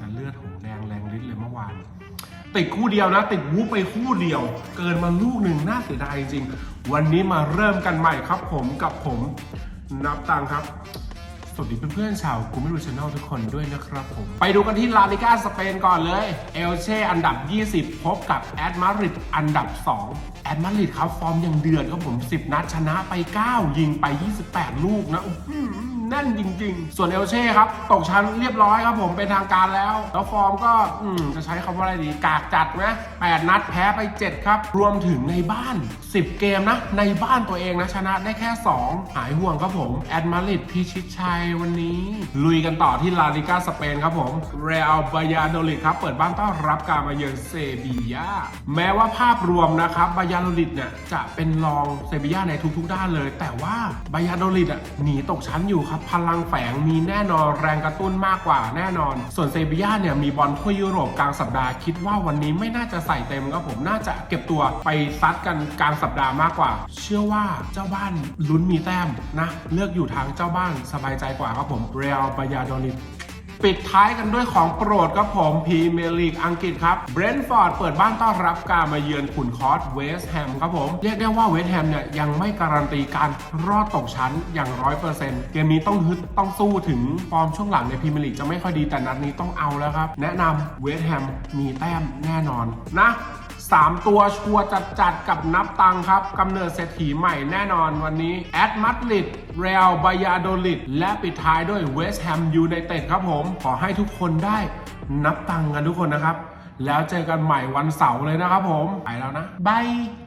จะเลือดหงแดงแรงฤทธิ์เลยเมื่อวาน ติดคู่เดียวนะ ติดวูบไปคู่เดียว เกินมาลูกหนึ่งน่าเสียดายจริงๆ วันนี้มาเริ่มกันใหม่ครับผมกับผมนับตังครับ สวัสดีเพื่อนๆชาวกูไม่รู้ชาแนลทุกคนด้วยนะครับผม ไปดูกันที่ลาลิก้าสเปนก่อนเลย เอลเช่อันดับ 20 พบกับแอดมาริดอันดับ 2 แอดมาริดครับ ฟอร์มยังเดือดครับผม 10 นัดชนะไป 9 ยิงไป 28 ลูกนะอ น่นจริง ๆ ส่วนเอลเช่ครับตกชั้นเรียบร้อยครับผมเป็นทางการแล้ว แล้วฟอร์มก็อืมจะใช้คำว่าอะไรดี กากจัดนะ8นัดแพ้ไป 7 ครับ รวมถึงในบ้าน 10 เกมนะ ในบ้านตัวเองนะ ชนะได้แค่ 2 หายห่วงครับผม แอดมาริดพิชิตชัยวันนี้ ลุยกันต่อที่ลาลิกาสเปนครับผม เรอัลบายาโดลิดครับ เปิดบ้านต้อนรับการมาเยือนเซบียาแม้ว่าภาพรวมนะครับบายาโดลิดเนี่ยจะเป็นรองเซบียาในทุกๆ ด้านเลย แต่ว่าบายาโดลิดอะหนีตกชั้นอยู่ครับพลังแฝงมีแน่นอนแรงกระตุ้นมากกว่าแน่นอน ส่วนเซบียาเนี่ยมีบอลทั่วยยุโรปกลางสัปดาห์คิดว่าวันนี้ไม่น่าจะใส่เต็มครับผมน่าจะเก็บตัวไปซัดกันกลางสัปดาห์มากกว่า เชื่อว่าเจ้าบ้านลุ้นมีแต้มนะ เลือกอยู่ทางเจ้าบ้านสบายใจกว่าครับผมเรอัลบายาโดลิด ปิดท้ายกันด้วยของโปรดครับผมพีเมลีกอังกฤษครับเบรนท์ฟอร์ดเปิดบ้านต้อนรับการมาเยือนขุนคอสเวสต์แฮมครับผม เรียกได้ว่าเวสต์แฮมเนี่ยยังไม่การันตีการรอดตกชั้นอย่างร้อยเปอร์เซ็นต์เกมนี้ต้องฮึดต้องสู้ถึงฟอร์มช่วงหลังในพีเมลีกจะไม่ค่อยดีแต่นัดนี้ต้องเอาแล้วครับ แนะนำเวสต์แฮมมีแต้มแน่นอนนะ สามตัวชัวร์จัดจัดๆกับนับตังครับกำเนิดเศรษฐีใหม่แน่นอนวันนี้แอดมัดลิดเรอัลบายาโดลิดและปิดท้ายด้วยเวสต์แฮมยูไนเต็ดครับผม ขอให้ทุกคนได้นับตังกันทุกคนนะครับ แล้วเจอกันใหม่วันเสาร์เลยนะครับผม ไปแล้วนะบาย